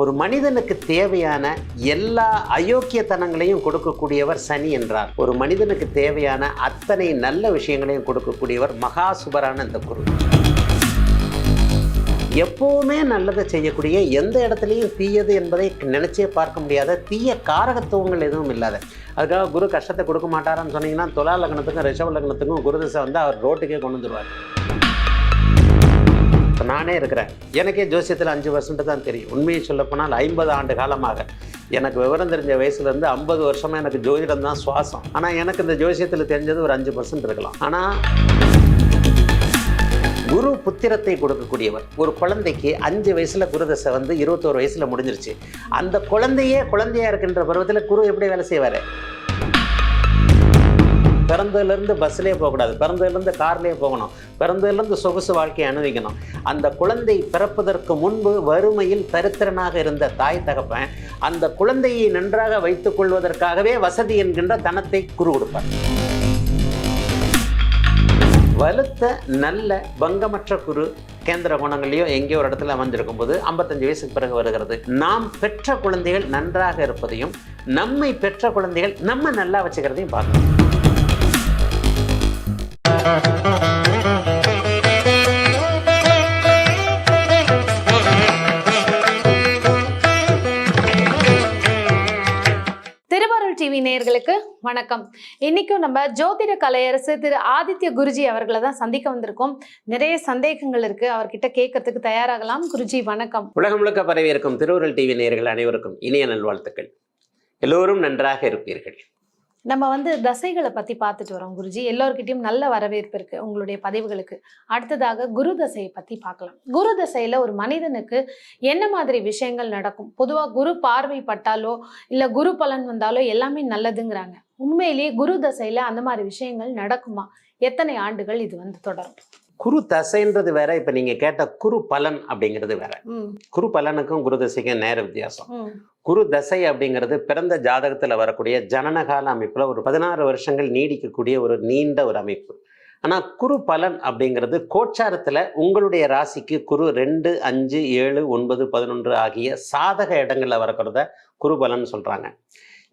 ஒரு மனிதனுக்கு தேவையான எல்லா அயோக்கியத்தனங்களையும் கொடுக்கக்கூடியவர் சனி என்றார். ஒரு மனிதனுக்கு தேவையான அத்தனை நல்ல விஷயங்களையும் கொடுக்கக்கூடியவர் மகா சுபரான இந்த குரு. எப்போவுமே நல்லதை செய்யக்கூடிய எந்த இடத்துலையும் தீயது என்பதை நினைச்சே பார்க்க முடியாத தீய காரகத்துவங்கள் எதுவும் இல்லாத. அதுக்காக குரு கஷ்டத்தை கொடுக்க மாட்டாரான்னு சொன்னீங்கன்னா துலா லக்னத்துக்கும் ரிஷவ லக்னத்துக்கும் குரு திசை வந்து அவர் ரோட்டுக்கே கொண்டு வந்துடுவார் நானே இருக்கிறேன். எனக்கே ஜோசியத்தில் அஞ்சு வருஷம்ட்டு தான் தெரியும். உண்மையை சொல்லப்போனால் ஐம்பது ஆண்டு காலமாக. எனக்கு விவரம் தெரிஞ்ச வயசுலேருந்து ஐம்பது வருஷமாக எனக்கு ஜோதிடம் தான் சுவாசம். ஆனால் எனக்கு இந்த ஜோசியத்தில் தெரிஞ்சது ஒரு அஞ்சு பர்சன்ட் இருக்கலாம். ஆனால் குரு புத்திரத்தை கொடுக்கக்கூடியவர். ஒரு குழந்தைக்கு அஞ்சு வயசில் குருதசை வந்து இருபத்தோரு வயசில் முடிஞ்சிருச்சு. அந்த குழந்தையே குழந்தையா இருக்கின்ற பருவத்தில் குரு எப்படி வேலை செய்வார்? பிறந்ததுலேருந்து பஸ்லேயே போகக்கூடாது. பிறந்ததுலேருந்து கார்லேயே போகணும். பிறந்ததுலேருந்து சொகுசு வாழ்க்கையை அனுபவிக்கணும். அந்த குழந்தை பிறப்பதற்கு முன்பு வறுமையில் தரித்திரனாக இருந்த தாய் தகப்பன் அந்த குழந்தையை நன்றாக வைத்துக் கொள்வதற்காகவே வசதி என்கின்ற தனத்தை குரு கொடுப்பார். வலுத்த நல்ல பங்கமற்ற குரு கேந்திர குணங்களையோ எங்கேயோ ஒரு இடத்துல அமைஞ்சிருக்கும் போது ஐம்பத்தஞ்சு வயசுக்கு பிறகு வருகிறது. நாம் பெற்ற குழந்தைகள் நன்றாக இருப்பதையும் நம்மை பெற்ற குழந்தைகள் நம்ம நல்லா வச்சுக்கிறதையும் பார்க்கணும். டிவி நேயர்களுக்கு வணக்கம். இன்னைக்கும் நம்ம ஜோதிட கலையரசு திரு ஆதித்ய குருஜி அவர்களை தான் சந்திக்க வந்திருக்கோம். நிறைய சந்தேகங்கள் இருக்கு. அவர்கிட்ட கேட்கறதுக்கு தயாராகலாம். குருஜி வணக்கம். உலகம் முழுக்க பரவி இருக்கும் திருவுருள் டிவி நேயர்கள் அனைவருக்கும் இணைய நல்வாழ்த்துக்கள். எல்லோரும் நன்றாக இருப்பீர்கள். நம்ம வந்து தசைகளை பத்தி பார்த்துட்டு வரோம் குருஜி. எல்லோர்கிட்டயும் நல்ல வரவேற்பு இருக்கு உங்களுடைய பதிவுகளுக்கு. அடுத்ததாக குரு தசையை பத்தி பார்க்கலாம். குரு தசையில ஒரு மனிதனுக்கு என்ன மாதிரி விஷயங்கள் நடக்கும்? பொதுவா குரு பார்வை பட்டாலோ இல்ல குரு பலன் வந்தாலோ எல்லாமே நல்லதுங்கிறாங்க. உண்மையிலேயே குரு தசையில அந்த மாதிரி விஷயங்கள் நடக்குமா? எத்தனை ஆண்டுகள் இது வந்து தொடரும்? குரு தசைன்றது வேற இப்ப நீங்க கேட்ட குரு பலன் அப்படிங்கிறது வேற. குரு பலனுக்கும் குரு தசைக்கும் நேர வித்தியாசம். குரு தசை அப்படிங்கிறது பிறந்த ஜாதகத்தில் வரக்கூடிய ஜனனகால அமைப்பில் ஒரு பதினாறு வருஷங்கள் நீடிக்கக்கூடிய ஒரு நீண்ட ஒரு அமைப்பு. ஆனால் குரு பலன் அப்படிங்கிறது கோச்சாரத்தில் உங்களுடைய ராசிக்கு குரு ரெண்டு அஞ்சு ஏழு ஒன்பது பதினொன்று ஆகிய சாதக இடங்களில் வரக்கிறத குரு பலன் சொல்கிறாங்க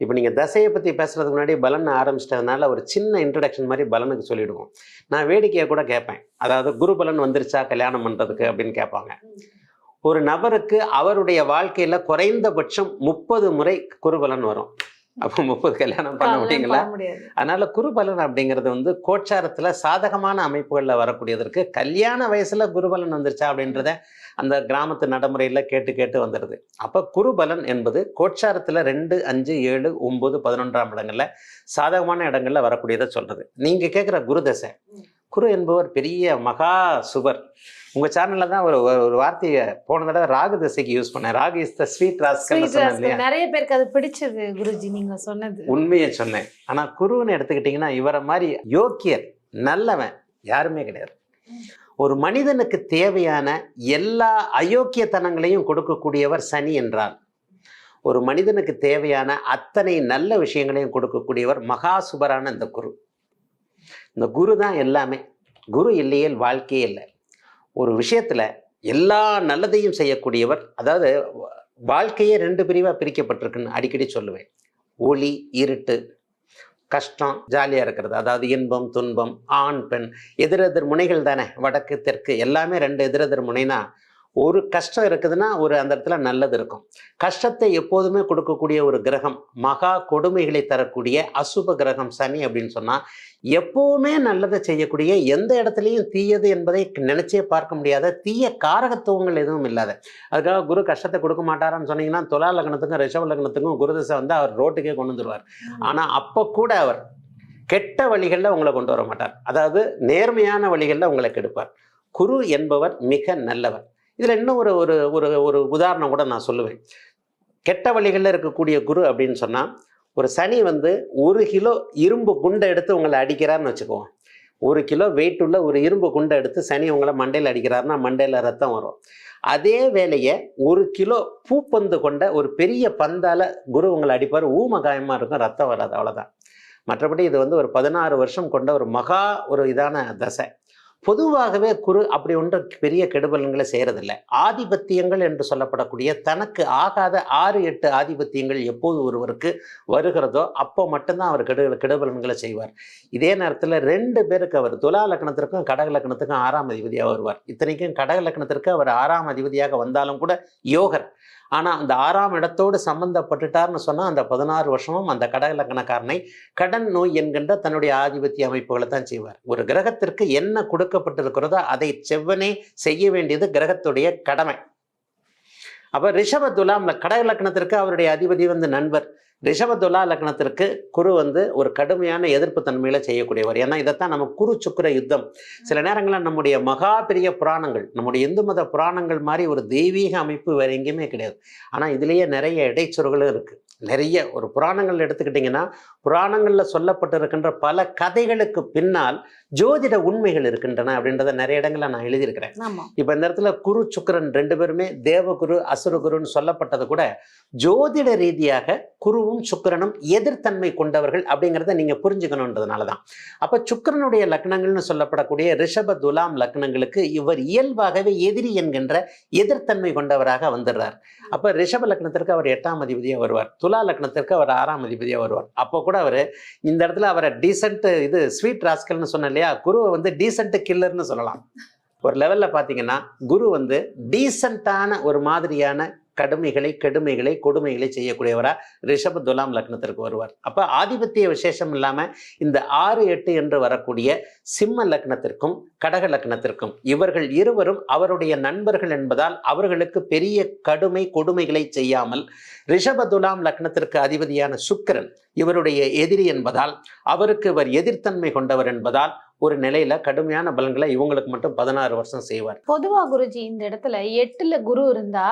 இப்போ நீங்கள் தசையை பற்றி பேசுறதுக்கு முன்னாடி பலன் ஆரம்பிச்சிட்டதுனால ஒரு சின்ன இன்ட்ரடக்ஷன் மாதிரி பலனுக்கு சொல்லிவிடுவோம் நான் வேடிக்கையை கூட கேட்பேன். அதாவது குரு பலன் வந்துருச்சா கல்யாணம் பண்ணுறதுக்கு அப்படின்னு கேட்பாங்க. ஒரு நபருக்கு அவருடைய வாழ்க்கையில குறைந்தபட்சம் முப்பது முறை குருபலன் வரும். அப்போ முப்பது கல்யாணம் பண்ண முடியுங்களா? அதனால குருபலன் அப்படிங்கிறது வந்து கோச்சாரத்துல சாதகமான அமைப்புகள்ல வரக்கூடியதற்கு கல்யாண வயசுல குருபலன் வந்துருச்சா அப்படின்றத அந்த கிராமத்து நடைமுறையில கேட்டு கேட்டு வந்துடுது அப்ப குருபலன் என்பது கோச்சாரத்துல ரெண்டு அஞ்சு ஏழு ஒன்பது பதினொன்றாம் இடங்கள்ல சாதகமான இடங்கள்ல வரக்கூடியதை சொல்றது. நீங்க கேட்குற குரு தசை. குரு என்பவர் பெரிய மகா சுபர் உங்க சேனல்ல தான் ஒரு ஒரு- வார்த்தையை போன தடவை ராகு தசைக்கு யூஸ் பண்ணேன். Rahu is the sweet. இல்லையா? நிறைய பேருக்கு அது பிடிச்சது குருஜி நீங்க சொன்னது. உண்மையை சொன்னேன். ஆனா குருன்னு எடுத்துக்கிட்டிங்கன்னா இவரை மாதிரி யோக்கியர் நல்லவன் யாருமே கிடையாது. ஒரு மனிதனுக்கு தேவையான எல்லா அயோக்கியத்தனங்களையும் கொடுக்கக்கூடியவர் சனி என்றார் ஒரு மனிதனுக்கு தேவையான அத்தனை நல்ல விஷயங்களையும் கொடுக்கக்கூடியவர் மகா சுபரான இந்த குரு. இந்த குரு தான் எல்லாமே. குரு இல்லையேல் வாழ்க்கையே இல்லை. ஒரு விஷயத்துல எல்லா நல்லதையும் செய்யக்கூடியவர் அதாவது வாழ்க்கையே ரெண்டு பிரிவாக பிரிக்கப்பட்டிருக்குன்னு அடிக்கடி சொல்லுவேன். ஒளி இருட்டு கஷ்டம் ஜாலியாக இருக்கிறது. அதாவது இன்பம் துன்பம் ஆண் பெண் எதிரெதிர் முனைகள் தானே வடக்கு தெற்கு எல்லாமே ரெண்டு எதிரெதிர் முனைனா ஒரு கஷ்டம் இருக்குதுன்னா ஒரு அந்த இடத்துல நல்லது இருக்கும். கஷ்டத்தை எப்போதுமே கொடுக்கக்கூடிய ஒரு கிரகம் மகா கொடுமைகளை தரக்கூடிய அசுப கிரகம் சனி அப்படின்னு சொன்னா எப்பவுமே நல்லதை செய்யக்கூடிய எந்த இடத்துலையும் தீயது என்பதை நினைச்சே பார்க்க முடியாத தீய காரகத்துவங்கள் எதுவும் இல்லாத. அதுக்காக குரு கஷ்டத்தை கொடுக்க மாட்டாரான்னு சொன்னீங்கன்னா துலா லக்னத்துக்கும் ரிஷப லக்னத்துக்கும் குரு திசை வந்து அவர் ரோட்டுக்கே கொண்டு வந்துருவார். ஆனா அப்ப கூட அவர் கெட்ட வழிகளில் உங்களை கொண்டு வர மாட்டார். அதாவது நேர்மையான வழிகளில் உங்களை கெடுப்பார். குரு என்பவர் மிக நல்லவர். இதில் இன்னும் ஒரு ஒரு ஒரு ஒரு உதாரணம் கூட நான் சொல்லுவேன். கெட்ட வழிகளில் இருக்கக்கூடிய குரு அப்படின்னு சொன்னால் ஒரு சனி வந்து ஒரு கிலோ இரும்பு குண்டை எடுத்து உங்களை அடிக்கிறாருன்னு வச்சுக்குவோம் ஒரு கிலோ வெயிட் உள்ள ஒரு இரும்பு குண்டை எடுத்து சனி உங்களை மண்டையில் அடிக்கிறாருன்னா மண்டையில் ரத்தம் வரும். அதே வேலையை ஒரு கிலோ பூப்பந்து கொண்ட ஒரு பெரிய பந்தால் குரு உங்களை அடிப்பார். ஊம காயமாக இருக்கும் ரத்தம் வராது அவ்வளோதான் மற்றபடி இது வந்து ஒரு பதினாறு வருஷம் கொண்ட ஒரு மகா ஒரு இதான தசை. பொதுவாகவே குரு அப்படி ஒன்று பெரிய கெடுபலன்களை செய்கிறதில்ல ஆதிபத்தியங்கள் என்று சொல்லப்படக்கூடிய தனக்கு ஆகாத ஆறு எட்டு ஆதிபத்தியங்கள் எப்போது ஒருவருக்கு வருகிறதோ அப்போ மட்டும்தான் அவர் கெடு கெடுபலன்களை செய்வார். இதே நேரத்தில் ரெண்டு பேருக்கு அவர் துலா லக்னத்திற்கும் கடக லக்னத்துக்கும் ஆறாம் அதிபதியாக வருவார். இத்தனைக்கும் கடக லக்னத்திற்கு அவர் ஆறாம் அதிபதியாக வந்தாலும் கூட யோகர். ஆனால் அந்த ஆறாம் இடத்தோடு சம்பந்தப்பட்டுட்டார்னு சொன்னால் அந்த பதினாறு வருஷமும் அந்த கடக கடன் நோய் என்கின்ற தன்னுடைய ஆதிபத்திய அமைப்புகளை தான் செய்வார். ஒரு கிரகத்திற்கு என்ன கொடுக்கப்பட்டிருக்கிறதோ அதை செவ்வனே செய்ய வேண்டியது கிரகத்துடைய கடமை. அப்போ ரிஷப துலாமில் கடக அவருடைய அதிபதி வந்து நண்பர். ரிஷப லக்னத்திற்கு குரு வந்து ஒரு கடுமையான எதிர்ப்பு தன்மையில செய்யக்கூடியவர். ஏன்னா இதைத்தான் நம்ம குரு சுக்கிர யுத்தம். சில நேரங்களில் நம்முடைய மகா பெரிய புராணங்கள் நம்முடைய இந்து மத புராணங்கள் மாதிரி ஒரு தெய்வீக அமைப்பு வேற எங்கேயுமே கிடையாது. ஆனால் இதுலேயே நிறைய இடைச்சொற்களும் இருக்குது நிறைய ஒரு புராணங்கள் எடுத்துக்கிட்டிங்கன்னா புராணங்களில் சொல்லப்பட்டிருக்கின்ற பல கதைகளுக்கு பின்னால் ஜோதிட உண்மைகள் இருக்கின்றன அப்படின்றத நிறைய இடங்களில் நான் எழுதியிருக்கிறேன். இப்போ இந்த இடத்துல குரு சுக்கிரன் ரெண்டு பேருமே தேவகுரு அசுரகுருன்னு சொல்லப்பட்டது கூட ஜோதிட ரீதியாக குருவும் சுக்கிரனும் எதிர்த்தன்மை கொண்டவர்கள் அப்படிங்கிறத நீங்க புரிஞ்சுக்கணுன்றதுனால தான் அப்போ சுக்கிரனுடைய லக்னங்கள்னு சொல்லப்படக்கூடிய ரிஷப துலாம் லக்னங்களுக்கு இவர் இயல்பாகவே எதிரி என்கின்ற எதிர்த்தன்மை கொண்டவராக வந்துடுறார். அப்போ ரிஷப லக்னத்திற்கு அவர் எட்டாம் அதிபதியாக வருவார். துலா லக்னத்திற்கு அவர் ஆறாம் அதிபதியாக வருவார். அப்போ கூட அவர் இந்த இடத்துல அவரை டீசென்ட் இது ஸ்வீட் ராஸ்கல்னு சொன்ன இல்லையா? குருவை வந்து டீசென்ட் கில்லர்னு சொல்லலாம். ஒரு லெவலில் பார்த்தீங்கன்னா குரு வந்து டீசெண்டான ஒரு மாதிரியான கடுமைகளை கெடுமைகளை கொடுமைகளை செய்யக்கூடியவரா ரிஷப துலாம் லக்னத்திற்கு வருவார். அப்போ ஆதிபத்திய விசேஷம் இல்லாமல் இந்த ஆறு எட்டு என்று வரக்கூடிய சிம்ம லக்னத்திற்கும் கடக லக்னத்திற்கும் இவர்கள் இருவரும் அவருடைய நண்பர்கள் என்பதால் அவர்களுக்கு பெரிய கடுமை கொடுமைகளை செய்யாமல் ரிஷப துலாம் லக்னத்திற்கு அதிபதியான சுக்கிரன் இவருடைய எதிரி என்பதால் அவருக்கு இவர் எதிர்த்தன்மை கொண்டவர் என்பதால் ஒரு நிலையில கடுமையான பலன்களை இவங்களுக்கு மட்டும் பதினாறு வருஷம் செய்வார். பொதுவா குருஜி இந்த இடத்துல எட்டுல குரு இருந்தா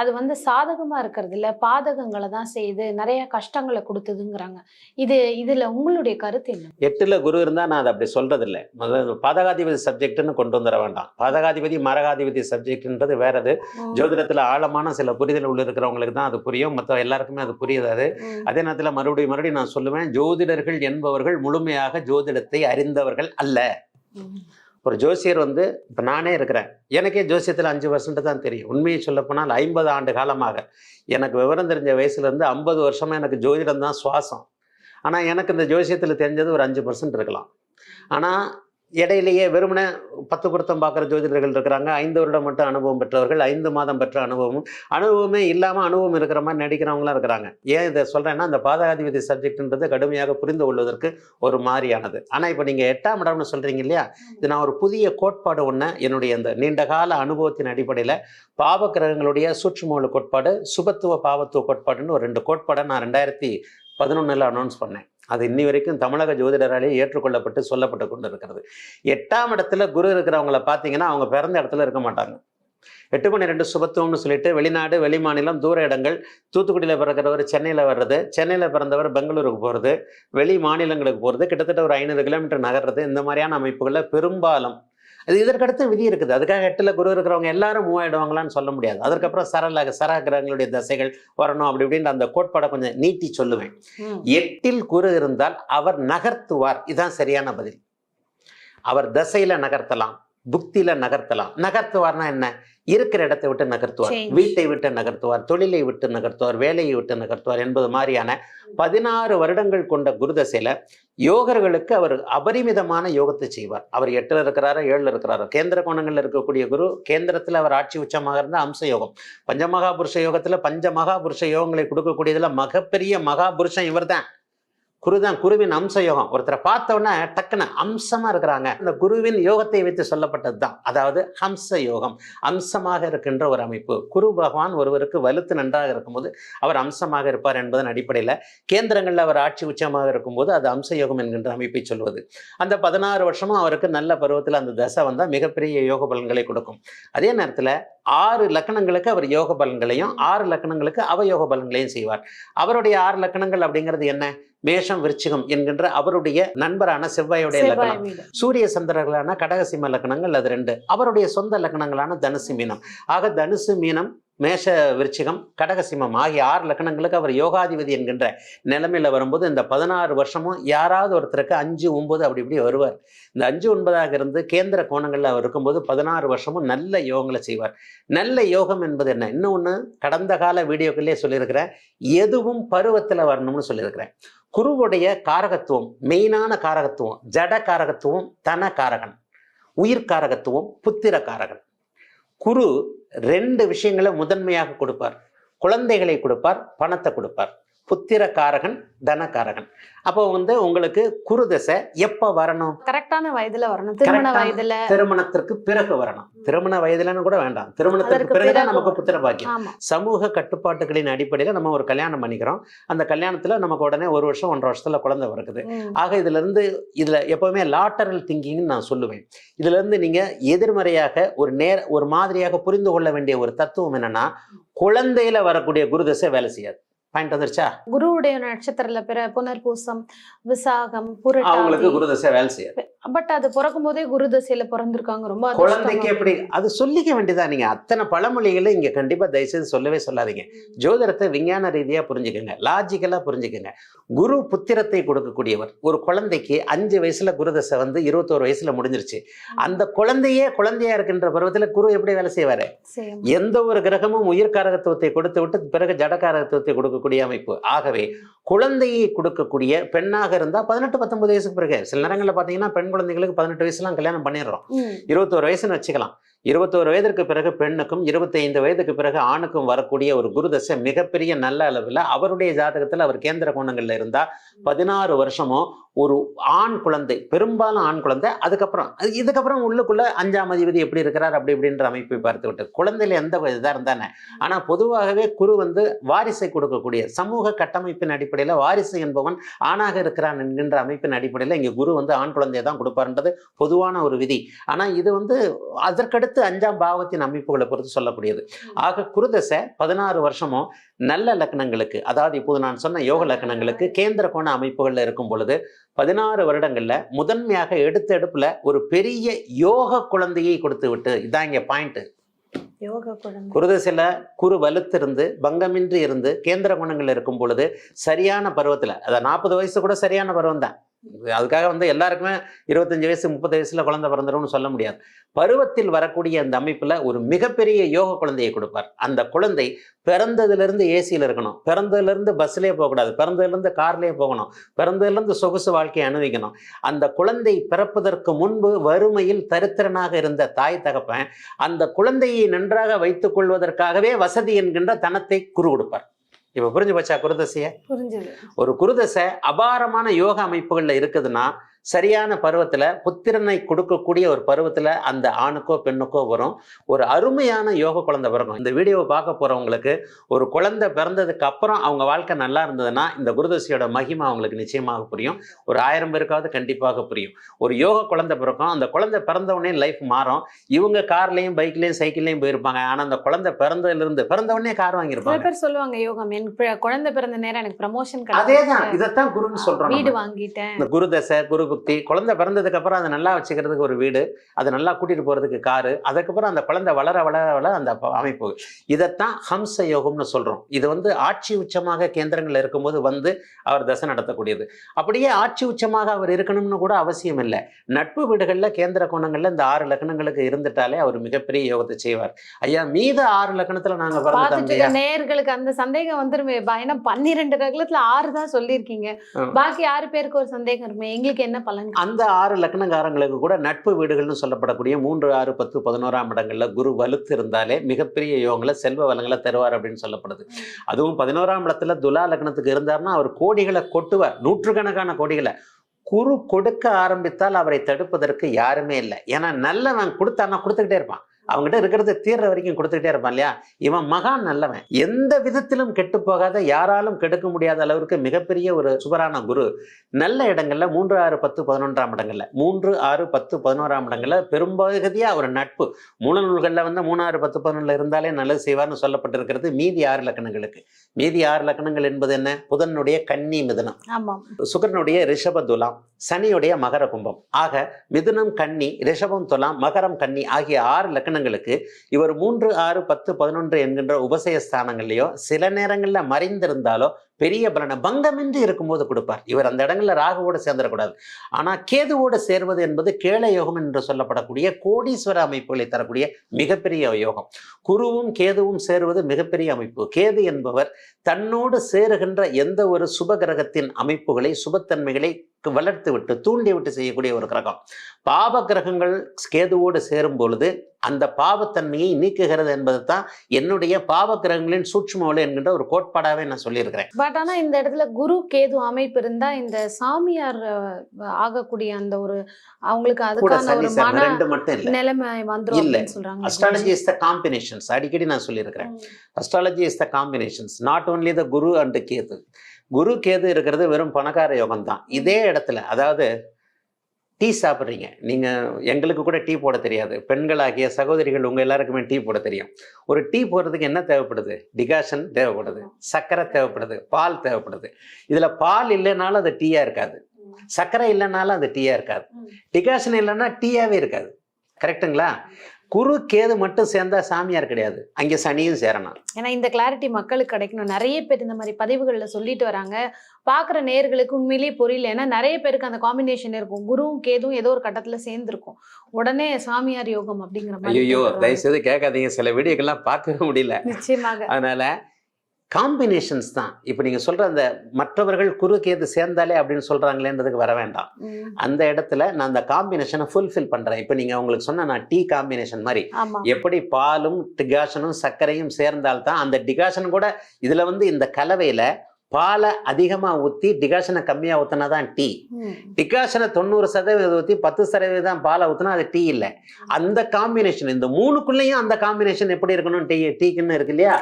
அது வந்து சாதகமா இருக்கிறது இல்ல பாதகங்களை தான் செய்யுது நிறைய கஷ்டங்களை கொடுத்ததுங்கிறாங்க. இது இதுல உங்களுடைய கருத்து என்ன? எட்டுல குரு இருந்தா நான் அதை அப்படி சொல்றது இல்லை முதல்ல பாதகாதிபதி சப்ஜெக்ட்னு கொண்டு வந்துட வேண்டாம். பாதகாதிபதி மரகாதிபதி சப்ஜெக்ட்ன்றது வேறது ஜோதிடத்துல ஆழமான சில புரிதல் உள்ள இருக்கிறவங்களுக்கு தான் அது புரியும். மற்ற எல்லாருக்குமே அது புரியுது அது. அதே நேரத்தில் மறுபடியும் மறுபடியும் நான் சொல்லுவேன் ஜோதிடர்கள் என்பவர்கள் முழுமையாக ஜோதிடத்தை அறிந்தவர்கள் அல்ல. ஒரு ஜோசியர் வந்து இப்போ நானே இருக்கிறேன். எனக்கே ஜோசியத்தில் அஞ்சு பர்சன்ட் தான் தெரியும். உண்மையை சொல்லப்போனால் ஐம்பது ஆண்டு காலமாக. எனக்கு விவரம் தெரிஞ்ச வயசுலேருந்து ஐம்பது வருஷமாக எனக்கு ஜோதிடம் தான் சுவாசம். ஆனால் எனக்கு இந்த ஜோசியத்தில் தெரிஞ்சது ஒரு அஞ்சு பர்சன்ட் இருக்கலாம். ஆனால் இடையிலேயே வெறுமனே பத்து பொருத்தம் பார்க்குற ஜோதிடர்கள் இருக்கிறாங்க. ஐந்து வருடம் மட்டும் அனுபவம் பெற்றவர்கள் ஐந்து மாதம் பெற்ற அனுபவமும் அனுபவமே இல்லாமல் அனுபவம் இருக்கிற மாதிரி நடிக்கிறவங்களாம் இருக்கிறாங்க. ஏன் இதை சொல்கிறேன்னா அந்த பாதகாதிபதி சப்ஜெக்ட்ன்றது கடுமையாக புரிந்து கொள்வதற்கு ஒரு மாதிரியானது ஆனால் இப்போ நீங்கள் எட்டாம் இடம்னு சொல்கிறீங்க இல்லையா? இது நான் ஒரு புதிய கோட்பாடு ஒன்று என்னுடைய அந்த நீண்டகால அனுபவத்தின் அடிப்படையில் பாவ கிரகங்களுடைய சூட்சுமூல கோட்பாடு சுபத்துவ பாவத்துவ கோட்பாடுன்னு ஒரு ரெண்டு கோட்பாடை நான் ரெண்டாயிரத்தி பதினொன்றில் அனௌன்ஸ் பண்ணேன். அது இன்னி வரைக்கும் தமிழக ஜோதிடராலே ஏற்றுக்கொள்ளப்பட்டு சொல்லப்பட்டு கொண்டு இருக்கிறது எட்டாம் இடத்துல குரு இருக்கிறவங்கள பார்த்தீங்கன்னா அவங்க பிறந்த இடத்துல இருக்க மாட்டாங்க. எட்டு மணி ரெண்டு சுபத்துவம்னு சொல்லிட்டு வெளிநாடு வெளிமாநிலம் தூர இடங்கள் தூத்துக்குடியில் பிறக்கிறவர் சென்னையில் வர்றது சென்னையில் பிறந்தவர் பெங்களூருக்கு போகிறது வெளி மாநிலங்களுக்கு போகிறது கிட்டத்தட்ட ஒரு ஐநூறு கிலோமீட்டர் நகர்றது இந்த மாதிரியான அமைப்புகளில் பெரும்பாலும் அது இதற்கடுத்து விதி இருக்குது. அதுக்காக எட்டில் குரு இருக்கிறவங்க எல்லாரும் மூவாயிடுவாங்களான்னு சொல்ல முடியாது. அதுக்கப்புறம் சரல சர கிரகங்களுடைய தசைகள் வரணும் அப்படி இப்படின்ற அந்த கோட்பாடை கொஞ்சம் நீட்டி சொல்லுவேன். எட்டில் குரு இருந்தால் அவர் நகர்த்துவார். இதுதான் சரியான பதில். அவர் தசையில நகர்த்தலாம் புக்தியில நகர்த்தலாம். நகர்த்துவார்னா என்ன? இருக்கிற இடத்தை விட்டு நகர்த்துவார். வீட்டை விட்டு நகர்த்துவார். தொழிலை விட்டு நகர்த்துவார். வேலையை விட்டு நகர்த்துவார் என்பது மாதிரியான பதினாறு வருடங்கள் கொண்ட குருதசையில யோகர்களுக்கு அவர் அபரிமிதமான யோகத்தை செய்வார். அவர் எட்டில் இருக்கிறாரோ ஏழில் இருக்கிறாரோ? கேந்திர கோணங்களில் இருக்கக்கூடிய குரு கேந்திரத்தில் அவர் ஆட்சி உச்சமாக இருந்த அம்ச யோகம். பஞ்சமகாபுருஷ யோகத்தில் பஞ்ச மகாபுருஷ யோகங்களை கொடுக்கக்கூடியதில் மகப்பெரிய மகாபுருஷன் இவர் தான் குரு குருதான் குருவின் அம்ச யோகம் ஒருத்தரை பார்த்தோன்னே டக்குன்னு அம்சமா இருக்கிறாங்க. இந்த குருவின் யோகத்தை வைத்து சொல்லப்பட்டது தான் அதாவது ஹம்ச யோகம் அம்சமாக இருக்கின்ற ஒரு அமைப்பு. குரு பகவான் ஒருவருக்கு வலுத்து நன்றாக இருக்கும்போது அவர் அம்சமாக இருப்பார் என்பதன் அடிப்படையில் கேந்திரங்களில் அவர் ஆட்சி உச்சமாக இருக்கும்போது அது அம்ச யோகம் என்கின்ற அமைப்பை சொல்வது. அந்த பதினாறு வருஷமும் அவருக்கு நல்ல பருவத்தில் அந்த தசை வந்தால் மிகப்பெரிய யோக பலன்களை கொடுக்கும். அதே நேரத்தில் ஆறு லக்கணங்களுக்கு அவர் யோக பலன்களையும் ஆறு லக்கணங்களுக்கு அவயோக பலன்களையும் செய்வார். அவருடைய ஆறு லக்கணங்கள் அப்படிங்கிறது என்ன? மேஷம் விருச்சிகம் என்கின்ற அவருடைய நண்பரான செவ்வாயுடைய வீடு. சூரிய சந்திரர்களான கடகசிம்ம லக்கணங்கள் அது ரெண்டு. அவருடைய சொந்த லக்கணங்களான தனுசு மீனம். ஆக தனுசு மீனம் மேஷ விருச்சிகம் கடகசிம்மம் ஆகிய ஆறு லக்கணங்களுக்கு அவர் யோகாதிபதி என்கின்ற நிலைமையில வரும்போது இந்த பதினாறு வருஷமும் யாராவது ஒருத்தருக்கு அஞ்சு ஒன்பது அப்படி இப்படி வருவார். இந்த அஞ்சு ஒன்பதாக இருந்து கேந்திர கோணங்களில் அவர் இருக்கும்போது பதினாறு வருஷமும் நல்ல யோகங்களை செய்வார். நல்ல யோகம் என்பது என்ன? இன்னொன்று கடந்த கால வீடியோக்களே சொல்லியிருக்கிறேன். எதுவும் பருவத்தில் வரணும்னு சொல்லியிருக்கிறேன். குருவுடைய காரகத்துவம் மெயினான காரகத்துவம் ஜட காரகத்துவம் தன காரகன் உயிர் காரகத்துவம் புத்திர காரகன் குரு ரெண்டு விஷயங்களை முதன்மையாக கொடுப்பார். குழந்தைகளை கொடுப்பார் பணத்தை கொடுப்பார். புத்திர காரகன் தனகாரகன் அப்போ வந்து உங்களுக்கு குரு தசை எப்போ வரணும்? கரெக்டான வயதுல வரணும். திருமண வயதுல. திருமணத்திற்கு பிறகு வரணும். திருமண வயதுலன்னு கூட வேண்டாம். திருமணத்திற்கு பிறகுதான் பிறகு நமக்கு புத்திர பாக்கியம் சமூக கட்டுப்பாட்டுகளின் அடிப்படையில் நம்ம ஒரு கல்யாணம் பண்ணிக்கிறோம். அந்த கல்யாணத்துல நமக்கு உடனே ஒரு வருஷம் ஒன்றரை வருஷத்துல குழந்தை பிறக்குது. ம். ஆக இதுல இருந்து இதுல எப்பவுமே லாட்டரல் திங்கிங்னு நான் சொல்லுவேன். இதுல இருந்து நீங்க எதிர்மறையாக ஒரு நேர ஒரு மாதிரியாக புரிந்து கொள்ள வேண்டிய ஒரு தத்துவம் என்னன்னா குழந்தையில வரக்கூடிய குருதசை வேலை செய்யாது. பாயிண்ட் வந்துருச்சா? குருவுடைய நட்சத்திரத்துல பிற புனர்பூசம் விசாகம் அவங்களுக்கு புரட்டாதி குருதசை வேலை செய்யாது. பட் அது பிறக்கும் போதே குரு தசையில பிறந்திருக்காங்க. ரொம்ப குழந்தைக்கு. எப்படி? அது சொல்லிக்க வேண்டியதா நீங்க? அத்தனை பழமொழிகளை இங்க கண்டிப்பா தயவுசெய்து சொல்லவே சொல்லாதீங்க. ஜோதிடத்தை விஞ்ஞான ரீதியா புரிஞ்சுக்கங்க. லாஜிக்கலா புரிஞ்சுக்கங்க. குரு புத்திரத்தை கொடுக்கக்கூடியவர். ஒரு குழந்தைக்கு அஞ்சு வயசுல குருதசை வந்து இருபத்தோரு வயசுல முடிஞ்சிருச்சு. அந்த குழந்தையே குழந்தையா இருக்கின்ற பருவத்துல குரு எப்படி வேலை செய்வாரு. எந்த ஒரு கிரகமும் உயிர் காரகத்துவத்தை கொடுத்து விட்டு பிறகு ஜடகாரகத்துவத்தை கொடுக்கக்கூடிய அமைப்பு. ஆகவே குழந்தையை கொடுக்கக்கூடிய பெண்ணாக இருந்தா பதினெட்டு பத்தொன்பது வயசுக்கு பிறகு. சில நேரங்களில் பார்த்தீங்கன்னா பெண் குழந்தைகளுக்கு பதினெட்டு வயசுலாம் கல்யாணம் பண்ணிடுறோம். இருபத்தோரு வயசுன்னு வச்சுக்கலாம். இருபத்தோரு வயதிற்கு பிறகு பெண்ணுக்கும் இருபத்தைந்து வயதுக்கு பிறகு ஆணுக்கும் வரக்கூடிய ஒரு குருதசை மிகப்பெரிய நல்ல அளவில் அவருடைய ஜாதகத்தில் அவர் கேந்திர கோணங்கள்ல இருந்தா பதினாறு வருஷமும் ஒரு ஆண் குழந்தை பெரும்பாலும் ஆண் குழந்தை அதுக்கப்புறம் அது இதுக்கப்புறம் உள்ளுக்குள்ள அஞ்சாம் அதிபதி எப்படி இருக்கிறார் அப்படி இப்படின்ற அமைப்பை பார்த்து விட்டு குழந்தையில எந்த இதாக இருந்தானே. ஆனா பொதுவாகவே குரு வந்து வாரிசை கொடுக்கக்கூடிய சமூக கட்டமைப்பின் அடிப்படையில் வாரிசு என்பவன் ஆணாக இருக்கிறான் என்கின்ற அமைப்பின் அடிப்படையில் இங்கே குரு வந்து ஆண் குழந்தையை தான் கொடுப்பாருன்றது பொதுவான ஒரு விதி. ஆனா இது வந்து அதற்கடுத்து அஞ்சாம் பாவத்தின் அமைப்புகளை பொறுத்து சொல்லக்கூடியது. ஆக குருதசை பதினாறு வருஷமும் நல்ல லக்னங்களுக்கு அதாவது இப்போது நான் சொன்ன யோக லக்னங்களுக்கு கேந்திர கோண அமைப்புகள்ல இருக்கும் பொழுது பதினாறு வருடங்கள்ல முதன்மையாக எடுத்த எடுப்புல ஒரு பெரிய யோக குழந்தையை கொடுத்து விட்டு இதான் இங்க பாயிண்ட் யோக குழந்தை குருதசையில் குரு வலுத்திருந்து பங்கமின்றி இருந்து கேந்திர குணங்கள் இருக்கும் பொழுது சரியான பருவத்தில் அதாவது நாற்பது வயசு கூட சரியான பருவம் தான் அதுக்காக வந்து எல்லாருக்குமே இருபத்தஞ்சு வயசு முப்பது வயசுல குழந்தை பிறந்துரும்னு சொல்ல முடியாது. பருவத்தில் வரக்கூடிய அந்த அமைப்புல ஒரு மிகப்பெரிய யோக குழந்தையை கொடுப்பார். அந்த குழந்தை பிறந்ததுலேருந்து ஏசியில் இருக்கணும். பிறந்ததுலேருந்து பஸ்லேயே போகக்கூடாது. பிறந்ததுலேருந்து கார்லேயே போகணும். பிறந்ததுலேருந்து சொகுசு வாழ்க்கையை அனுபவிக்கணும். அந்த குழந்தை பிறப்பதற்கு முன்பு வறுமையில் தரித்திரனாக இருந்த தாய் தகப்பன் அந்த குழந்தையை நன்றாக வைத்துக் கொள்வதற்காகவே வசதி என்கின்ற தனத்தை குரு கொடுப்பார். இப்ப புரிஞ்சு போச்சா குருதசைய? புரிஞ்சுது. ஒரு குருதசை அபாரமான யோக அமைப்புகள்ல இருக்குதுன்னா சரியான பருவத்துல புத்திரனை கொடுக்கக்கூடிய ஒரு பருவத்துல அந்த ஆணுக்கோ பெண்ணுக்கோ வரும். ஒரு அருமையான யோக குழந்தை பிறக்கும். இந்த வீடியோவை பார்க்க போறவங்களுக்கு ஒரு குழந்தை பிறந்ததுக்கு அப்புறம் அவங்க வாழ்க்கை நல்லா இருந்ததுன்னா இந்த குருதசையோட மகிமை அவங்களுக்கு நிச்சயமாக புரியும். ஒரு ஆயிரம் பேருக்காவது கண்டிப்பாக புரியும். ஒரு யோக குழந்தை பிறக்கும். அந்த குழந்தை பிறந்த உடனே லைஃப் மாறும். இவங்க கார்லயும் பைக்லயும் சைக்கிள்லயும் போயிருப்பாங்க. ஆனா அந்த குழந்தை பிறந்ததுல இருந்து பிறந்த உடனே கார் வாங்கியிருப்பாங்க. பேர் சொல்லுவாங்க யோகம் எனக்கு குழந்தை பிறந்த நேரம் எனக்கு ப்ரமோஷன் அதேதான். இதைத்தான் குருன்னு சொல்றோம் வீடு. வாங்கிட்டேன். இந்த குரு தசை குரு புக்தி குழந்தை பிறந்ததுக்கு அப்புறம் அதை நல்லா வச்சுக்கிறதுக்கு ஒரு வீடு அதை நல்லா கூட்டிட்டு போறதுக்கு காரு அதுக்கப்புறம் அந்த குழந்தை வளர வளர வளர அந்த அமைப்பு. இதைத்தான் ஹம்ச யோகம்னு சொல்றோம். இது வந்து ஆட்சி உச்சமாக கேந்திரங்கள் இருக்கும்போது வந்து அவர் தசை நடத்தக்கூடியது. அப்படியே ஆட்சி உச்சமாக அவர் இருக்கணும்னு கூட அவசியம் இல்லை. நட்பு வீடுகள்ல கேந்திர கோணங்கள்ல இந்த ஆறு லக்னங்களுக்கு இருந்துட்டாலே அவர் மிகப்பெரிய யோகத்தை செய்வார். ஐயா மீத ஆறு லக்னத்துல நாங்க பிறந்துட்டோம் நேயர்களுக்கு அந்த சந்தேகம் வந்துருமே ஏன்னா பன்னிரெண்டு ரகலத்துல ஆறு தான் சொல்லியிருக்கீங்க. பாக்கி ஆறு பேருக்கு ஒரு சந்தேகம் இருக்குமே எங்களுக்கு என்ன பலன் அந்த ஆறு லக்னக்காரங்களுக்கு கூட நட்பு வீடுகள்னு சொல்லப்படக்கூடிய மூன்று ஆறு பத்து பதினோராம் இடங்கள்ல குரு வலுத்து இருந்தாலே மிகப்பெரிய யோகங்களை செல்வ வளங்களை தருவார் அப்படின்னு சொல்லப்படுது. அதுவும் பதினோராம் இடத்துல துலா லக்னத்துக்கு இருந்தாருன்னா அவர் கோடிகளை கொட்டுவார். நூற்றுக்கணக்கான கோடிகளை. குரு கொடுக்க ஆரம்பித்தால் அவரை தடுப்பதற்கு யாருமே இல்லை. ஏன்னா நல்லவன் கொடுத்தான்னா கொடுத்துக்கிட்டே இருப்பான். அவங்ககிட்ட இருக்கிறது தீர்ற வரைக்கும் கொடுத்துக்கிட்டே இருப்பான் இல்லையா? இவன் மகான் நல்லவன். எந்த விதத்திலும் கெட்டு போகாத யாராலும் கெடுக்க முடியாத அளவிற்கு மிகப்பெரிய ஒரு சுபரான குரு. நல்ல இடங்கள்ல மூன்று ஆறு பத்து பதினொன்றாம் இடங்கள்ல. மூன்று ஆறு பத்து பதினோராம் இடங்கள்ல பெரும்பகுதியா ஒரு நட்பு. மூல நூல்களில் வந்து மூணு ஆறு பத்து பதினொன்றுல இருந்தாலே நல்லது செய்வார்னு சொல்லப்பட்டிருக்கிறது. மீதி ஆறு லக்கணங்களுக்கு. மீதி ஆறு லக்கணங்கள் என்பது என்ன? புதனுடைய கன்னி மிதுனம். ஆமாம். சுக்கரனுடைய ரிஷப துலாம் சனியுடைய மகர கும்பம். ஆக மிதுனம் கன்னி ரிஷபம் துலாம் மகரம் கன்னி ஆகிய ஆறு லக்கண லக்கணங்களுக்கு இவர் மூன்று ஆறு பத்து பதினொன்று என்கின்ற உபசய ஸ்தானங்கள்லையோ சில நேரங்களில் மறைந்திருந்தாலோ பெரிய பலனை பங்கமின்றி இருக்கும்போது கொடுப்பார். இவர் அந்த இடங்களில் ராகுவோடு சேர்ந்துடக்கூடாது. ஆனால் கேதுவோடு சேர்வது என்பது கேள யோகம் என்று சொல்லப்படக்கூடிய கோடீஸ்வர அமைப்புகளை தரக்கூடிய மிகப்பெரிய யோகம். குருவும் கேதுவும் சேருவது மிகப்பெரிய அமைப்பு. கேது என்பவர் தன்னோடு சேருகின்ற எந்த ஒரு சுப கிரகத்தின் அமைப்புகளை சுபத்தன்மைகளை வளர்த்து விட்டு தூண்டி விட்டு செய்யக்கூடிய ஒரு கிரகம். பாவ கிரகங்கள் கேதுவோடு சேரும் பொழுது அந்த பாவத்தன்மையை நீக்குகிறது என்பது தான் என்னுடைய பாவ கிரகங்களின் சூட்சும ஒளி என்கின்ற ஒரு கோட்பாடாவே நான் சொல்லியிருக்கிறேன். பட் ஆனா இந்த இடத்துல குரு கேது அமைப்பு இருந்தா இந்த சாமியார் ஆகக்கூடிய அந்த ஒரு அவங்களுக்கு அதுக்கான ஒரு மன மட்டும் இல்லை. நிலைமை வந்துரும் இல்ல. சொல்றாங்க. அஸ்ட்ராலஜி இஸ் த காம்பினேஷன்ஸ் அடிக்கடி நான் சொல்லியிருக்கிறேன். Astrology is the combinations not only the Guru and Ketu. Guru Ketu இருக்கிறது வெறும் பணக்கார யோகம் தான் இதே இடத்துல அதாவது டீ சாப்பிட்றீங்க. நீங்கள் எங்களுக்கு கூட டீ போட தெரியாது. பெண்களாகிய சகோதரிகள் உங்கள் எல்லாருக்குமே டீ போட தெரியும். ஒரு டீ போடுறதுக்கு என்ன தேவைப்படுது? டிகாஷன் தேவைப்படுது. சர்க்கரை தேவைப்படுது. பால் தேவைப்படுது. இதில் பால் இல்லைனாலும் அது டீயாக இருக்காது. சர்க்கரை இல்லைனாலும் அது டீயாக இருக்காது. டிகாஷன் இல்லைன்னா டீயாகவே இருக்காது. கரெக்ட்டுங்களா? குரு கேது மட்டும் சேர்ந்தா சாமியார் கிடையாது. அங்கே சனியும் சேரணும். ஏன்னா இந்த கிளாரிட்டி மக்களுக்கு கிடைக்கணும். நிறைய பேர் இந்த மாதிரி பதிவுகள்ல சொல்லிட்டு வராங்க. பாக்குற நேர்களுக்கு உண்மையிலேயே புரியல. ஏன்னா நிறைய பேருக்கு அந்த காம்பினேஷன் இருக்கும். குருவும் கேதுவும் ஏதோ ஒரு கட்டத்துல சேர்ந்திருக்கும். உடனே சாமியார் யோகம் அப்படிங்கிற மாதிரி ஐயோ. தயவுசெய்து கேட்காதீங்க. சில வீடியோக்கெல்லாம் பார்க்கவே முடியல. நிச்சயமாக. அதனால காம்பினேஷன்ஸ் தான். இப்போ நீங்க சொல்ற அந்த மற்றவர்கள் குரு கேது சேர்ந்தாலே அப்படின்னு சொல்றாங்களேன்றதுக்கு வர வேண்டாம். அந்த இடத்துல நான் அந்த காம்பினேஷனை ஃபுல்ஃபில் பண்றேன். இப்போ நீங்க உங்களுக்கு சொன்ன நான் டீ காம்பினேஷன் மாதிரி. எப்படி பாலும் டிகாஷனும் சர்க்கரையும் சேர்ந்தால்தான் அந்த டிகாஷன் கூட இதுல வந்து இந்த கலவையில பாலை அதிகமா ஊத்தி டிகாஷனை கம்மியா ஊத்தினா தான் டீ. டிகாஷனை தொண்ணூறு சதவீதம் ஊற்றி பத்து சதவீதம் பாலை ஊற்றினா அது டீ இல்லை. அந்த காம்பினேஷன் இந்த மூணுக்குள்ளேயும் அந்த காம்பினேஷன் எப்படி இருக்கணும்? டீ டீக்குன்னு இருக்கு இல்லையா?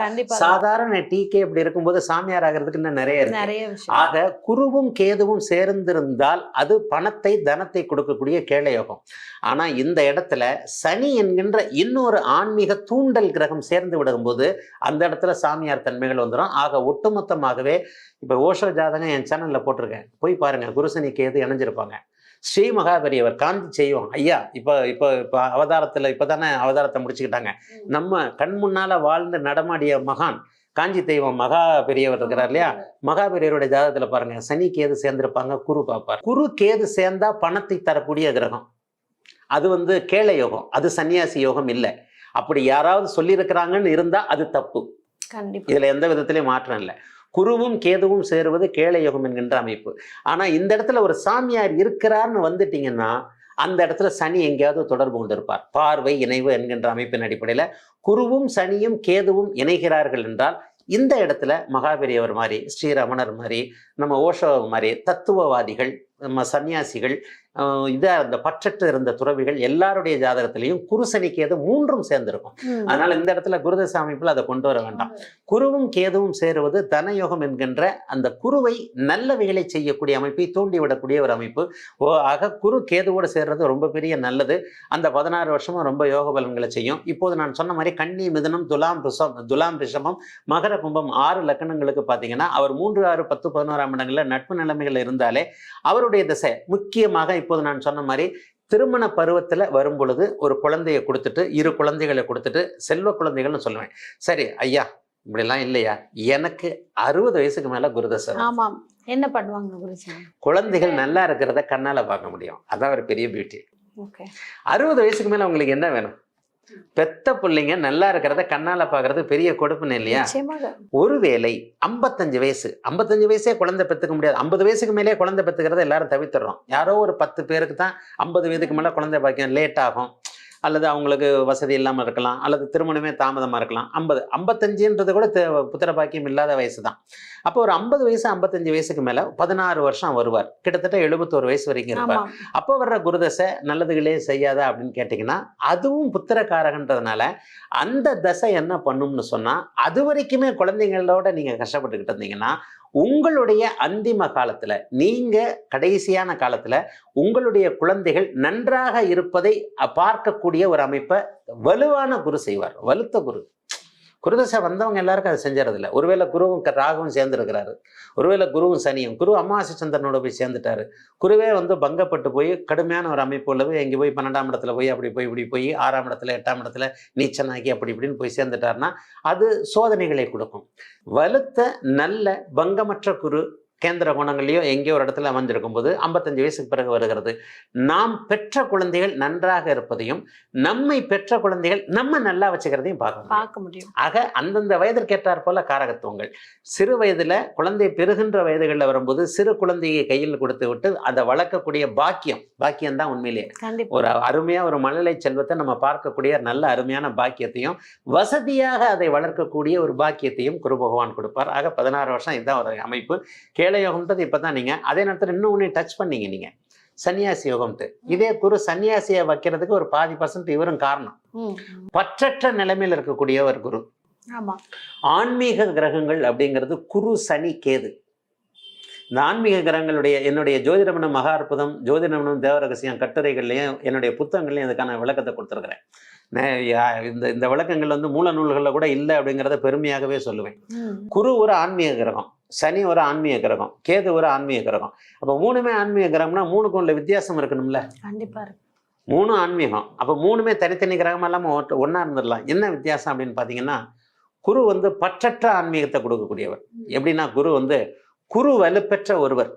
சாதாரண டீக்கே இப்படி இருக்கும்போது சாமியார் ஆகிறதுக்கு இன்னும் நிறைய இருக்கு. ஆக குருவும் கேதுவும் சேர்ந்திருந்தால் அது பணத்தை தனத்தை கொடுக்கக்கூடிய கேளயோகம். ஆனா இந்த இடத்துல சனி என்கின்ற இன்னொரு ஆன்மீக தூண்டல் கிரகம் சேர்ந்து விடும்போது அந்த இடத்துல சாமியார் தன்மைகள் வந்துடும் ஆக ஒட்டுமொத்தமாகவே இப்ப ஓஷோ ஜாதகம் என் சேனல்ல போட்டிருக்கேன். போய் பாருங்க குருசனி கேது இணைஞ்சிருப்பாங்க. ஸ்ரீ மகாபெரியவர் காந்தி செய்வோம். ஐயா இப்போ இப்போ இப்போ அவதாரத்துல இப்பதானே அவதாரத்தை முடிச்சுக்கிட்டாங்க. நம்ம கண் முன்னால வாழ்ந்து நடமாடிய மகான் காஞ்சி தெய்வம் மகா பெரியவர் இருக்கிறார் இல்லையா? மகா பெரியவருடைய ஜாதகத்துல பாருங்க சனி கேது சேர்ந்திருப்பாங்க குரு பார்ப்பார். குரு கேது சேர்ந்தா பணத்தை தரக்கூடிய கிரகம். அது வந்து கேள யோகம் அது சன்னியாசி யோகம் இல்லை. அப்படி யாராவது சொல்லியிருக்கிறாங்கன்னு இருந்தா அது தப்பு. கண்டிப்பா. இதுல எந்த விதத்திலையும் மாற்றம் இல்லை. குருவும் கேதுவும் சேருவது கேள யோகம் என்கின்ற அமைப்பு. ஆனா இந்த இடத்துல ஒரு சாமியார் இருக்கிறார்னு வந்துட்டீங்கன்னா அந்த இடத்துல சனி எங்கேயாவது தொடர்பு கொண்டிருப்பார். பார்வை இணைவு என்கின்ற அமைப்பின் அடிப்படையில குருவும் சனியும் கேதுவும் இணைகிறார்கள் என்றால் இந்த இடத்துல மகாபெரியவர் மாதிரி ஸ்ரீரமணர் மாதிரி நம்ம ஓஷோ மாதிரி தத்துவவாதிகள் நம்ம சன்னியாசிகள் ஆஹ் இதா அந்த பற்றற்று இருந்த துறவிகள் எல்லாருடைய ஜாதகத்திலையும் குருசனி கேது மூன்றும் சேர்ந்திருக்கும். அதனால இந்த இடத்துல குருதச அமைப்புல அதை கொண்டு வர வேண்டாம். குருவும் கேதுவும் சேருவது தனயோகம் என்கின்ற அந்த குருவை நல்லவைகளை செய்யக்கூடிய அமைப்பை தூண்டிவிடக்கூடிய ஒரு அமைப்பு. ஓ ஆக குரு கேதுவோடு சேர்றது ரொம்ப பெரிய நல்லது. அந்த பதினாறு வருஷமும் ரொம்ப யோக பலன்களை செய்யும். இப்போது நான் சொன்ன மாதிரி கன்னி மிதனம் துலாம் ரிஷம் துலாம் ரிஷமம் மகர கும்பம் ஆறு லக்கணங்களுக்கு பார்த்தீங்கன்னா அவர் மூன்று ஆறு பத்து பதினோராம் இடங்களில் நட்பு நிலைமைகள் இருந்தாலே அவருடைய திசை. முக்கியமாக இப்போது நான் சொன்ன மாதிரி திருமண பருவத்தில் வரும் பொழுது ஒரு குழந்தையை கொடுத்துட்டு இரு குழந்தைகளை கொடுத்துட்டு செல்வ குழந்தைகள்னு சொல்லுவேன். சரி ஐயா இப்படிலாம் இல்லையா? எனக்கு அறுபது வயசுக்கு மேல குருதசை ஆமாம். என்ன பண்ணுவாங்க குருஜி? குழந்தைகள் நல்லா இருக்கிறத கண்ணால பார்க்க முடியும். அதான் ஒரு பெரிய பியூட்டி ஓகே. அறுபது வயசுக்கு மேல உங்களுக்கு என்ன வேணும்? பெத்த பிள்ளைங்க நல்லா இருக்கிறத கண்ணால பார்க்கறது பெரிய கொடுப்புன்னு இல்லையா? ஒருவேளை ஐம்பத்தஞ்சு வயசு ஐம்பத்தஞ்சு வயசே குழந்தை பெற்றுக்க முடியாது. ஐம்பது வயசுக்கு மேலே குழந்தை பெற்றுக்கிறத எல்லாரும் தவிர்த்துறோம் யாரோ ஒரு பத்து பேருக்கு தான் ஐம்பது வயதுக்கு மேலே குழந்தை பாக்கியம் லேட் ஆகும். அல்லது அவங்களுக்கு வசதி இல்லாமல் இருக்கலாம் அல்லது திருமணமே தாமதமாக இருக்கலாம். ஐம்பது ஐம்பத்தஞ்சுன்றது கூட புத்திர பாக்கியம் இல்லாத வயசு தான் அப்போ ஒரு ஐம்பது வயசு ஐம்பத்தஞ்சு வயசுக்கு மேலே பதினாறு வருஷம் வருவார். கிட்டத்தட்ட எழுபத்தோரு வயசு வரைக்கும் இருப்பார். அப்போ வர்ற குருதசை நல்லதுகளே செய்யாதா அப்படின்னு கேட்டிங்கன்னா அதுவும் புத்திரக்காரகன்றதுனால அந்த தசை என்ன பண்ணும்னு சொன்னால் அது வரைக்குமே குழந்தைங்களோட நீங்கள் கஷ்டப்பட்டுக்கிட்டு இருந்தீங்கன்னா உங்களுடைய அந்திம காலத்தில் நீங்கள் கடைசியான காலத்தில் உங்களுடைய குழந்தைகள் நன்றாக இருப்பதை பார்க்கக்கூடிய ஒரு அமைப்பை வலுவான குரு செய்வார். வலுத்த குரு. குருதசை வந்தவங்க எல்லாருக்கும் அதை செஞ்சறதில்ல. ஒருவேளை குருவும் க- சேர்ந்துருக்கிறாரு. ஒருவேளை குருவும் சனியும் குரு அமாவாசை சந்திரனோட போய் சேர்ந்துட்டாரு. குருவே வந்து பங்கப்பட்டு போய் கடுமையான ஒரு அமைப்பு போய் எங்கே போய் பன்னெண்டாம் இடத்துல போய் அப்படி போய் இப்படி போய் ஆறாம் இடத்துல எட்டாம் இடத்துல நீச்சனாக்கி அப்படி இப்படின்னு போய் சேர்ந்துட்டாருன்னா அது சோதனைகளை கொடுக்கும். வலுத்த நல்ல பங்கமற்ற குரு கேந்திர குணங்களையோ எங்கேயோ ஒரு இடத்துல அமைஞ்சிருக்கும் போது ஐம்பத்தஞ்சு வயசுக்கு பிறகு வருகிறது. நாம் பெற்ற குழந்தைகள் நன்றாக இருப்பதையும் நம்மை பெற்ற குழந்தைகள் நம்ம நல்லா வச்சுக்கிறதையும் பார்க்கணும் பார்க்க முடியும். ஆக அந்தந்த வயதிற்கு ஏற்றாற் போல காரகத்துவங்கள். சிறு வயதுல குழந்தை பெறுகின்ற வயதுகளில் வரும்போது சிறு குழந்தையை கையில் கொடுத்து விட்டு அதை வளர்க்கக்கூடிய பாக்கியம் பாக்கியம் தான் கண்டிப்பா. ஒரு அருமையா ஒரு மழலை செல்வத்தை நம்ம பார்க்கக்கூடிய நல்ல அருமையான பாக்கியத்தையும் வசதியாக அதை வளர்க்கக்கூடிய ஒரு பாக்கியத்தையும் குரு பகவான் கொடுப்பார். ஆக பதினாறு வருஷம் இதுதான் ஒரு அமைப்பு. கேளயோகம்ன்றது இப்பதான் நீங்க அதே நேரத்தில் இன்னும் ஒன்று டச் பண்ணீங்க நீங்க. சன்னியாசி யோகம்ட்டு இதே குரு சன்னியாசியை வைக்கிறதுக்கு ஒரு பாதி பர்சன்ட் இவரும் காரணம். பற்றற்ற நிலைமையில் இருக்கக்கூடிய ஒரு குரு. ஆன்மீக கிரகங்கள் அப்படிங்கிறது குரு சனி கேது. இந்த ஆன்மீக கிரகங்களுடைய என்னுடைய ஜோதிடமனம் மகா அற்புதம் ஜோதிடமனம் தேவரகசியம் கட்டுரைகள்லையும் என்னுடைய புத்தகங்கள்லையும் இதுக்கான விளக்கத்தை கொடுத்துருக்குறேன். இந்த இந்த விளக்கங்கள் வந்து மூல நூல்களில் கூட இல்லை அப்படிங்கிறத பெருமையாகவே சொல்லுவேன். குரு ஒரு ஆன்மீக கிரகம். சனி ஒரு ஆன்மீக கிரகம் கேது ஒரு ஆன்மீக கிரகம். அப்போ மூணுமே ஆன்மீக கிரகம்னா மூணுக்கும் உள்ள வித்தியாசம் இருக்கணும்ல? கண்டிப்பா இருக்கு. மூணு ஆன்மீகம். அப்போ மூணுமே தனித்தனி கிரகம் இல்லாமல் ஒன்றா இருந்துடலாம். என்ன வித்தியாசம் அப்படின்னு பார்த்தீங்கன்னா குரு வந்து பற்றற்ற ஆன்மீகத்தை கொடுக்கக்கூடியவர். எப்படின்னா குரு வந்து குரு வலுப்பெற்ற ஒருவர்.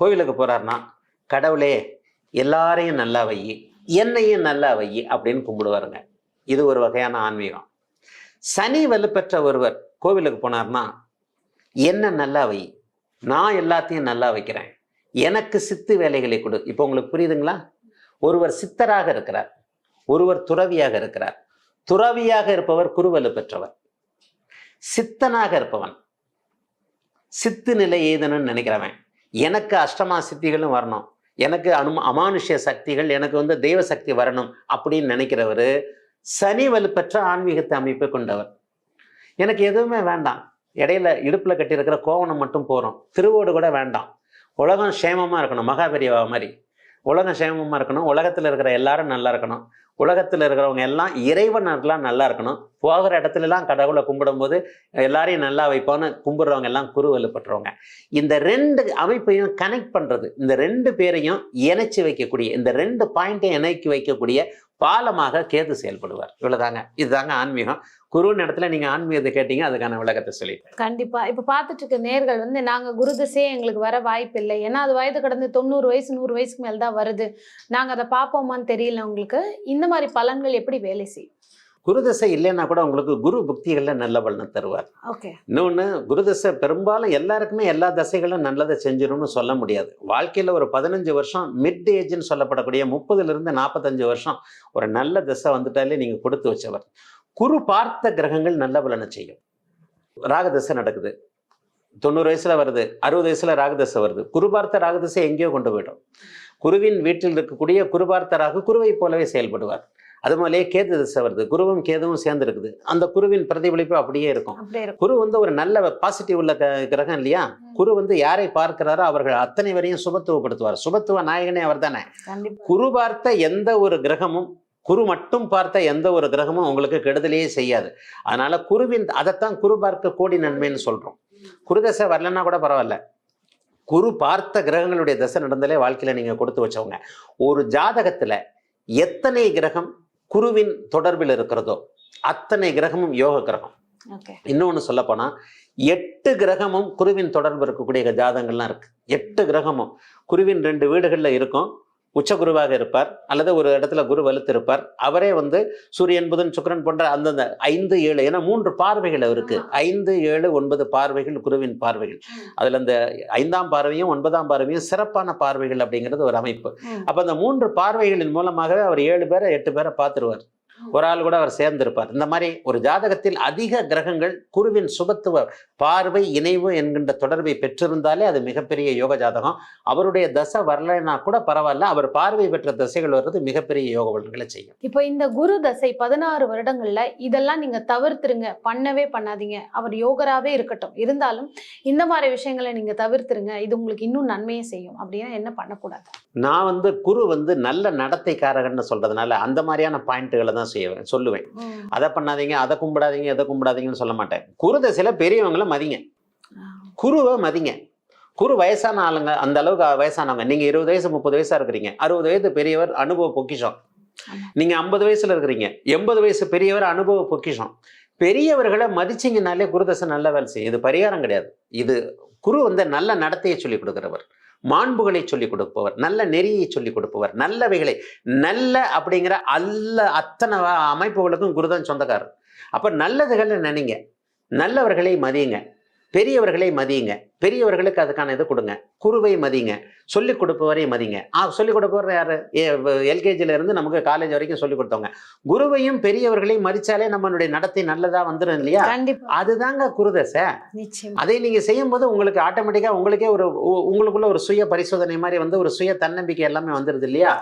கோவிலுக்கு போறாருன்னா கடவுளே எல்லாரையும் நல்லா வை என்னையும் நல்லா வை அப்படின்னு கும்பிடுவாருங்க. இது ஒரு வகையான ஆன்மீகம். சனி வலுப்பெற்ற ஒருவர் கோவிலுக்கு போனார்னா என்ன நல்லா வை. நான் எல்லாத்தையும் நல்லா வைக்கிறேன். எனக்கு சித்து வேலைகளை கொடு. இப்போ உங்களுக்கு புரியுதுங்களா? ஒருவர் சித்தராக இருக்கிறார். ஒருவர் துறவியாக இருக்கிறார். துறவியாக இருப்பவர் குருவலு பெற்றவர். சித்தனாக இருப்பவன். சித்து நிலை ஏதனுன்னு நினைக்கிறவன். எனக்கு அஷ்டமா சித்திகளும் வரணும். எனக்கு அனு அமானுஷ்ய சக்திகள் எனக்கு வந்து தெய்வ சக்தி வரணும் அப்படின்னு நினைக்கிறவர் சனி வலுப்பெற்ற ஆன்மீகத்தை அமைப்பை கொண்டவர். எனக்கு எதுவுமே வேண்டாம். இடையில இடுப்பில் கட்டியிருக்கிற கோவணம் மட்டும் போகிறோம் திருவோடு கூட வேண்டாம். உலகம் சேமமாக இருக்கணும். மகாபெரியவா மாதிரி. உலகம் சேமமாக இருக்கணும். உலகத்தில் இருக்கிற எல்லாரும் நல்லா இருக்கணும். உலகத்தில் இருக்கிறவங்க எல்லாம் இறைவன் நல்லா இருக்கணும். போகிற இடத்துலலாம் கடவுளை கும்பிடும்போது எல்லாரையும் நல்லா வைப்போன்னு கும்பிட்றவங்க எல்லாம் குரு வலுப்பட்டுறவங்க இந்த ரெண்டு அமைப்பையும் கனெக்ட் பண்ணுறது இந்த ரெண்டு பேரையும் இணைச்சி வைக்கக்கூடிய இந்த ரெண்டு பாயிண்ட்டையும் இணைக்கி வைக்கக்கூடிய பாலமாக கேது செயல்படுவார். இவ்வளோதாங்க இதுதாங்க ஆன்மீகம். குருவின் இடத்துல நீங்க ஆன்மீகத்தை கேட்டீங்க அதுக்கான விளக்கத்தை சொல்லி கண்டிப்பா. இப்ப பார்த்துட்டு இருக்க நேர்கள் வந்து நாங்க குரு திசையே எங்களுக்கு வர வாய்ப்பு இல்லை. ஏன்னா அது வயது கடந்து தொண்ணூறு வயசு நூறு வயசுக்கு மேல தான் வருது. நாங்க அதை பார்ப்போமான்னு தெரியல உங்களுக்கு. இந்த மாதிரி பலன்கள் எப்படி வேலை செய்யும்? குருதசை இல்லைன்னா கூட உங்களுக்கு குரு புக்திகள்ல நல்ல பலனை தருவார். ஓகே. இன்னொன்று குருதசை பெரும்பாலும் எல்லாருக்குமே எல்லா தசைகளும் நல்லதை செஞ்சிடும்னு சொல்ல முடியாது. வாழ்க்கையில் ஒரு பதினஞ்சு வருஷம் மிட் ஏஜ்னு சொல்லப்படக்கூடிய முப்பதுலேருந்து நாற்பத்தஞ்சு வருஷம் ஒரு நல்ல தசை வந்துட்டாலே நீங்கள் கொடுத்து வச்சவர். குரு பார்த்த கிரகங்கள் நல்ல பலனை செய்யும். ராகதசை நடக்குது. தொண்ணூறு வயசுல வருது அறுபது வயசுல ராகதசை வருது. குரு பார்த்த ராகதசை எங்கேயோ கொண்டு போயிடும். குருவின் வீட்டில் இருக்கக்கூடிய குரு பார்த்த ராகு குருவை போலவே செயல்படுவார். அது மாதிரியே கேது திசை வருது குருவும் கேதுவும் சேர்ந்து இருக்குது. அந்த குருவின் பிரதிபலிப்பு அப்படியே இருக்கும். குரு வந்து ஒரு நல்ல பாசிட்டிவ் உள்ள கிரகம் இல்லையா? குரு வந்து யாரை பார்க்கிறாரோ அவர்கள் அத்தனை வரையும் சுபத்துவப்படுத்துவார். சுபத்துவ நாயகனே அவர் தானே. குரு பார்த்த எந்த ஒரு கிரகமும் குரு மட்டும் பார்த்த எந்த ஒரு கிரகமும் உங்களுக்கு கெடுதலையே செய்யாது. அதனால குருவின் அதைத்தான் குரு பார்க்க கோடி நன்மைன்னு சொல்றோம். குரு தசை வரலன்னா கூட பரவாயில்ல. குரு பார்த்த கிரகங்களுடைய தசை நடந்தாலே வாழ்க்கையில நீங்க கொடுத்து வச்சவங்க. ஒரு ஜாதகத்துல எத்தனை கிரகம் குருவின் தொடர்பில் இருக்கிறதோ அத்தனை கிரகமும் யோக கிரகம். இன்னொன்று சொல்லப்போனால் எட்டு கிரகமும் குருவின் தொடர்பு இருக்கக்கூடிய ஜாதகங்கள்லாம் இருக்கு. எட்டு கிரகமும் குருவின் ரெண்டு வீடுகளில் இருக்கும். உச்ச குருவாக இருப்பார் அல்லது ஒரு இடத்துல குரு வலுத்து இருப்பார் அவரே வந்து சூரியன் புதன் சுக்கிரன் போன்ற அந்தந்த ஐந்து ஏழு ஏன்னா மூன்று பார்வைகள் அவருக்கு. ஐந்து ஏழு ஒன்பது பார்வைகள் குருவின் பார்வைகள். அதுல இந்த ஐந்தாம் பார்வையும் ஒன்பதாம் பார்வையும் சிறப்பான பார்வைகள் அப்படிங்கிறது ஒரு அமைப்பு. அப்ப அந்த மூன்று பார்வைகளின் மூலமாகவே அவர் ஏழு பேரை எட்டு பேரை பார்த்துருவார். ஒரு ஆள் கூட அவர் சேர்ந்திருப்பார். இந்த மாதிரி ஒரு ஜாதகத்தில் அதிக கிரகங்கள் குருவின் சுபத்துவ பார்வை இணைவு என்கின்ற தொடர்பை பெற்றிருந்தாலே அது மிகப்பெரிய யோக ஜாதகம். அவருடைய தசை வரலைன்னா கூட பரவாயில்ல அவர் பார்வை பெற்ற தசைகள் வர்றது மிகப்பெரிய யோக பலன்களை செய்யும். இப்போ இந்த குரு தசை பதினாறு வருடங்கள்ல இதெல்லாம் நீங்க தவிர்த்துருங்க பண்ணவே பண்ணாதீங்க. அவர் யோகராவே இருக்கட்டும். இருந்தாலும் இந்த மாதிரி விஷயங்களை நீங்க தவிர்த்துருங்க. இது உங்களுக்கு இன்னும் நன்மையை செய்யும். அப்படின்னா என்ன பண்ணக்கூடாது? நான் வந்து குரு வந்து நல்ல நடத்தைக்காரகன்னு சொல்றதுனால அந்த மாதிரியான பாயிண்ட்டுகளை தான் செய்வேன் சொல்லுவேன். அதை பண்ணாதீங்க அதை கும்பிடாதீங்க எதை கும்பிடாதீங்கன்னு சொல்ல மாட்டேன். குரு தசையில பெரியவங்கள மதிங்க. குருவை மதிங்க. குரு வயசான ஆளுங்க அந்த அளவுக்கு வயசானவங்க. நீங்க இருபது வயசு முப்பது வயசா இருக்கிறீங்க. அறுபது வயது பெரியவர் அனுபவ பொக்கிஷம். ஆமா. நீங்க ஐம்பது வயசுல இருக்கிறீங்க. எண்பது வயசு பெரியவர் அனுபவ பொக்கிஷம். பெரியவர்களை மதிச்சிங்கனாலே குருதசை நல்ல வேலை செய்யும். இது பரிகாரம் கிடையாது. இது குரு வந்து நல்ல நடத்தையை சொல்லிக் கொடுக்கிறவர். மாண்புகளை சொல்லிக் கொடுப்பவர் நல்ல நெறியை சொல்லிக் கொடுப்பவர் நல்லவைகளை நல்ல அப்படிங்கிற அல்ல அத்தனை அமைப்புகளுக்கும் குருதான் சொந்தக்காரர். அப்ப நல்லதுகளை நினைங்க. நல்லவர்களை மதியுங்க. பெரியவர்களை மதியுங்க. பெரியவர்களுக்கு அதுக்கான இது கொடுங்க. குருவை மதிங்க சொல்லிக் கொடுப்பவரை மதிங்க ஆ சொல்லிக் கொடுப்பவர் யாரு? எல்கேஜில இருந்து நமக்கு காலேஜ் வரைக்கும் சொல்லிக் கொடுத்தவங்க. குருவையும் பெரியவர்களையும் மதிச்சாலே நம்மளுடைய நடத்தை நல்லதா வந்துடும் இல்லையா? அதுதாங்க குருதசை. அதை நீங்க செய்யும்போது உங்களுக்கு ஆட்டோமேட்டிக்கா உங்களுக்கே ஒரு உங்களுக்குள்ள ஒரு சுய பரிசோதனை மாதிரி வந்து ஒரு சுய தன்னம்பிக்கை எல்லாமே வந்துருது இல்லையா?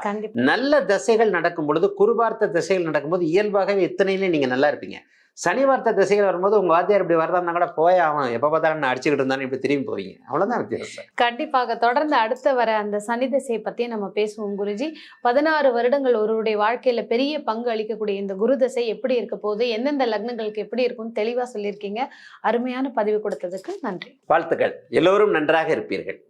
நல்ல தசைகள் நடக்கும் பொழுது குருவார்த்த திசைகள் நடக்கும்போது இயல்பாகவே இத்தனையிலே நீங்க நல்லா இருப்பீங்க. சனிவார்த்த திசைகள் வரும்போது உங்க வாத்தியார் இப்படி வரதான்னா கூட போய் அவன் எப்ப பார்த்தாலும் நான் அடிச்சுக்கிட்டு இருந்தானு இப்படி திரும்பி போவீங்க. அவ்வளவுதான் வித்தியாசம். கண்டிப்பாக தொடர்ந்து அடுத்த வர அந்த சனி திசையை பத்தி நம்ம பேசுவோம் குருஜி. பதினாறு வருடங்கள் ஒருவருடைய வாழ்க்கையில பெரிய பங்கு அளிக்கக்கூடிய இந்த குரு தசை எப்படி இருக்க போகுது? எந்தெந்த லக்னங்களுக்கு எப்படி இருக்கும்னு தெளிவா சொல்லியிருக்கீங்க. அருமையான பதிவு கொடுத்ததுக்கு நன்றி. வாழ்த்துக்கள். எல்லோரும் நன்றாக இருப்பீர்கள்.